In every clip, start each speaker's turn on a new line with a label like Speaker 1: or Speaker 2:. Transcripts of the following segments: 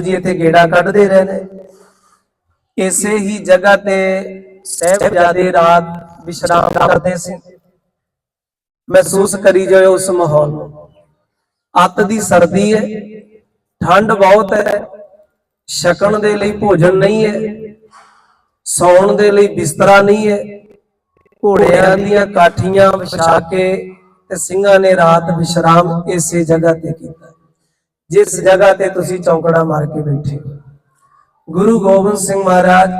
Speaker 1: ਸਤਿਗੁਰੂ ਜੀ ਇੱਥੇ ਗੇੜਾ ਕੱਢਦੇ ਰਹੇ ਨੇ। ਇਸੇ ਹੀ ਜਗ੍ਹਾ ਤੇ ਸਹਿਬਜ਼ਾਦੇ ਰਾਤ ਵਿਸ਼ਰਾਮ ਕਰਦੇ ਸੀ। ਮਹਿਸੂਸ ਕਰੀ ਜਾਓ ਉਸ ਮਾਹੌਲ ਨੂੰ। ਅੱਤ ਦੀ ਸਰਦੀ ਹੈ ਠੰਡ ਬਹੁਤ ਹੈ ਛਕਣ ਦੇ ਲਈ ਭੋਜਨ ਨਹੀਂ ਹੈ ਸੌਣ ਦੇ ਲਈ ਬਿਸਤਰਾ ਨਹੀਂ ਹੈ ਘੋੜਿਆਂ ਦੀਆਂ ਕਾਠੀਆਂ ਵਿਛਾ ਕੇ ਤੇ ਸਿੰਘਾਂ ਨੇ ਰਾਤ ਵਿਸ਼ਰਾਮ ਇਸੇ ਜਗ੍ਹਾ ਤੇ ਕੀਤਾ। ਜਿਸ ਜਗ੍ਹਾ ਤੇ ਤੁਸੀਂ ਚੌਂਕੜਾ ਮਾਰ ਕੇ ਬੈਠੇ ਗੁਰੂ ਗੋਬਿੰਦ ਸਿੰਘ ਮਹਾਰਾਜ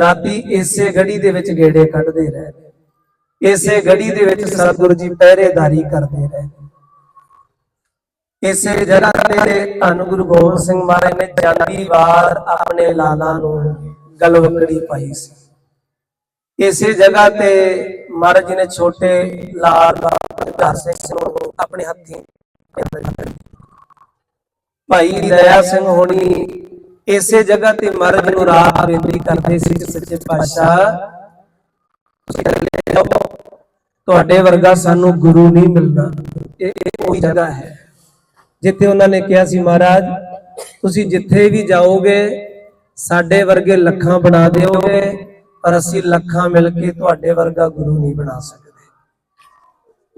Speaker 1: ਰਾਤੀ ਇਸੇ ਗੜੀ ਦੇ ਵਿੱਚ ਗੇੜੇ ਕੱਢਦੇ ਰਹੇ ਇਸੇ ਗੜੀ ਦੇ ਵਿੱਚ ਸਤਿਗੁਰੂ ਜੀ ਪਹਿਰੇਦਾਰੀ ਕਰਦੇ ਰਹੇ ਇਸੇ ਜਗ੍ਹਾ ਤੇ ਧੰਨ ਗੁਰੂ ਗੋਬਿੰਦ ਸਿੰਘ ਮਹਾਰਾਜ ਨੇ ਜਾਂਦੀ ਵਾਰ ਆਪਣੇ ਲਾਲਾ ਨੂੰ ਗਲਵਕੜੀ ਪਾਈ ਸੀ। ਇਸੇ ਜਗ੍ਹਾ ਤੇ ਮਹਾਰਾਜ ਜੀ ਨੇ ਛੋਟੇ ਲਾਲ ਬਾਬਾ ਸਿੰਘ ਨੂੰ ਆਪਣੇ ਹੱਥੀਂ ਭਾਈ ਦਇਆ ਸਿੰਘ ਹੋਣੀ ਇਸੇ ਜਗ੍ਹਾ ਤੇ ਮਹਾਰਾਜ ਨੂੰ ਰਾਤ ਬੇਨਤੀ ਕਰਦੇ ਸੀ ਕਿ ਸੱਚੇ ਪਾਤਸ਼ਾਹ ਤੁਹਾਡੇ ਵਰਗਾ ਸਾਨੂੰ ਗੁਰੂ ਨਹੀਂ ਮਿਲਣਾ ਇਹ ਇਹ ਜਗ੍ਹਾ ਹੈ। ਜਿੱਥੇ ਉਹਨਾਂ ਨੇ ਕਿਹਾ ਸੀ, ਮਹਾਰਾਜ, ਤੁਸੀਂ ਜਿੱਥੇ ਵੀ ਜਾਓਗੇ, ਸਾਡੇ ਵਰਗੇ ਲੱਖਾਂ ਬਣਾ ਦਿਓਗੇ, ਪਰ ਅਸੀਂ ਲੱਖਾਂ ਮਿਲ ਕੇ ਤੁਹਾਡੇ ਵਰਗਾ ਗੁਰੂ ਨਹੀਂ ਬਣਾ ਸਕਦੇ।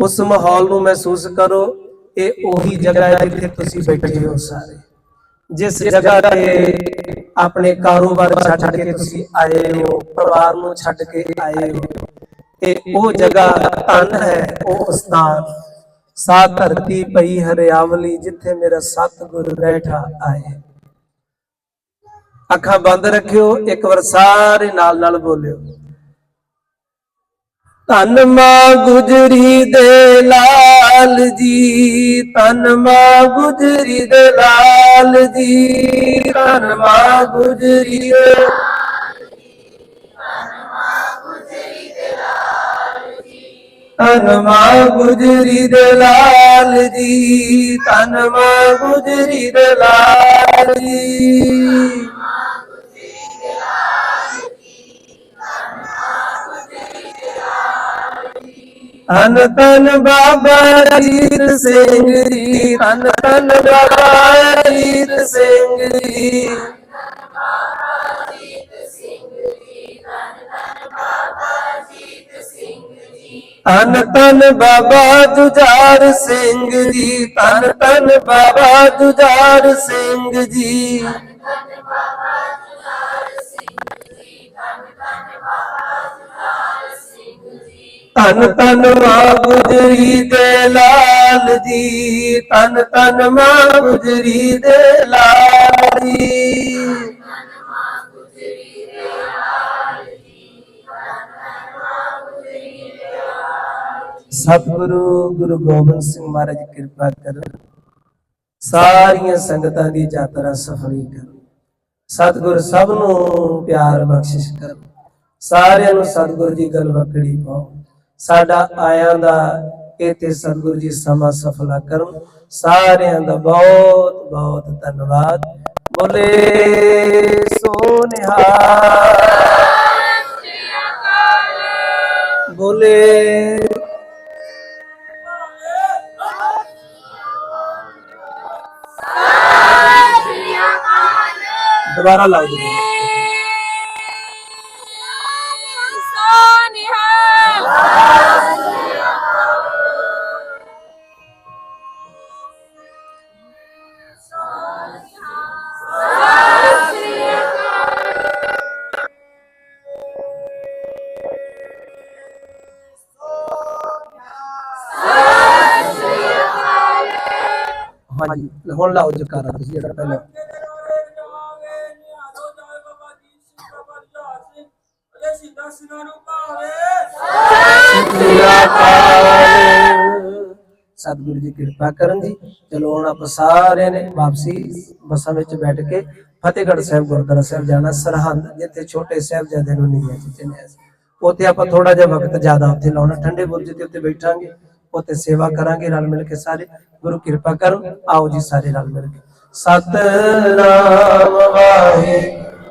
Speaker 1: ਉਸ ਮਾਹੌਲ ਨੂੰ ਮਹਿਸੂਸ ਕਰੋ। ਇਹ ਉਹੀ ਜਗ੍ਹਾ ਹੈ ਜਿੱਥੇ ਤੁਸੀਂ ਬੈਠੇ ਹੋ ਸਾਰੇ। ਜਿਸ ਜਗ੍ਹਾ ਤੇ ਆਪਣੇ ਕਾਰੋਬਾਰ ਛੱਡ ਕੇ ਤੁਸੀਂ ਆਏ ਹੋ, ਪਰਿਵਾਰ ਨੂੰ ਛੱਡ ਕੇ ਆਏ ਹੋ, ਤੇ ਉਹ ਜਗ੍ਹਾ ਧਨ ਹੈ, ਉਹ ਸਥਾਨ ਸਾ ਧਰਤੀ ਪਈ ਹਰਿਆਵਲੀ ਜਿੱਥੇ ਮੇਰਾ ਸਤਿਗੁਰ ਬੈਠਾ ਆਏ। ਅੱਖਾਂ ਬੰਦ ਰੱਖਿਓ, ਇੱਕ ਵਾਰ ਸਾਰੇ ਨਾਲ ਨਾਲ ਬੋਲਿਓ। ਤਨ ਮਾਂ ਗੁਜਰੀ ਦੇ ਲਾਲ ਜੀ ਤਨ ਮਾਂ ਗੁਜਰੀ ਦੇ ਲਾਲ ਜੀ, ਧੰਨ ਮਾਂ ਗੁਜਰੀ ਦੇ ਧੰਨ ਮਾਂ ਗੁਜਰੀ ਦੇ ਲਾਲ ਜੀ ਤਨ ਮਾਂ ਗੁਜਰੀ ਦੇ ਲਾਲ ਜੀ। ਧੰਨ ਧੰਨ ਬਾਬਾ ਜੀਤ ਸਿੰਘ ਜੀ ਧੰਨ ਧੰਨ ਬਾਬਾ ਜੀਤ ਸਿੰਘ ਜੀ। ਧੰਨ ਧੰਨ ਬਾਬਾ ਜੁਝਾਰ ਸਿੰਘ ਜੀ ਧੰਨ ਧੰਨ ਬਾਬਾ ਜੁਝਾਰ ਸਿੰਘ ਜੀ। ਧੰਨ ਧੰਨ ਮਾਂ ਗੁਜਰੀ ਦੇ ਲਾਲ ਜੀ ਧੰਨ ਧੰਨ ਮਾਂ ਗੁਜਰੀ ਦੇ ਲਾਲ ਜੀ। ਸਤਿਗੁਰੂ ਗੁਰੂ ਗੋਬਿੰਦ ਸਿੰਘ ਮਹਾਰਾਜ ਕਿਰਪਾ ਕਰਨ, ਸਾਰੀਆਂ ਸੰਗਤਾਂ ਦੀ ਯਾਤਰਾ ਸਫਲੀ ਕਰਨ। ਸਤਿਗੁਰ ਸਭ ਨੂੰ ਪਿਆਰ ਬਖਸ਼ਿਸ਼ ਕਰਨ, ਸਾਰਿਆਂ ਨੂੰ ਸਤਿਗੁਰ ਦੀ ਗਲਵਕੜੀ ਪਾਓ ਸਾਡਾ ਆਇਆਂ ਦਾ ਇਥੇ ਸਤਿਗੁਰੂ ਜੀ ਸਮਾਂ ਸਫਲਾ ਕਰਨ ਸਾਰਿਆਂ ਦਾ ਬਹੁਤ ਬਹੁਤ ਧੰਨਵਾਦ। ਬੋਲੇ ਸੋਨਿਹਾ ਬੋਲੇ ਦੁਬਾਰਾ ਲਾਓ ਜੀ। ਹਾਂਜੀ, ਹੁਣ ਲਾਓ ਜਕਾਰਾ ਤੁਸੀਂ ਜਿਹੜਾ ਪਹਿਲਾਂ। ਸਤਿਗੁਰੂ ਜੀ ਕਿਰਪਾ ਕਰਨ ਜੀ। ਚਲੋ ਹੁਣ ਆਪਾਂ ਸਾਰਿਆਂ ਨੇ ਵਾਪਸੀ ਬੱਸਾਂ ਵਿੱਚ ਬੈਠ ਕੇ ਫਤਿਹਗੜ੍ਹ ਸਾਹਿਬ ਗੁਰਦੁਆਰਾ ਸਾਹਿਬ ਜਾਣਾ, ਸਰਹੰਦ, ਜਿੱਥੇ ਛੋਟੇ ਸਾਹਿਬਜ਼ਾਦੇ ਨੂੰ ਨੀਹਾਂ ਚ ਚਿਣਿਆ ਉੱਥੇ ਆਪਾਂ ਥੋੜਾ ਜਿਹਾ ਵਕਤ ਜ਼ਿਆਦਾ ਉੱਥੇ ਲਾਉਣਾ, ਠੰਡੇ ਬੁਰਜ ਤੇ ਉੱਤੇ ਬੈਠਾਂਗੇ। ਉੱਥੇ ਸੇਵਾ ਕਰਾਂਗੇ ਰਲ ਮਿਲ ਕੇ ਸਾਰੇ। ਗੁਰੂ ਕਿਰਪਾ ਕਰੋ, ਆਓ ਜੀ ਸਾਰੇ ਰਲ ਮਿਲ ਕੇ। ਸਤਨਾਮ ਵਾਹਿਗੁਰੂ।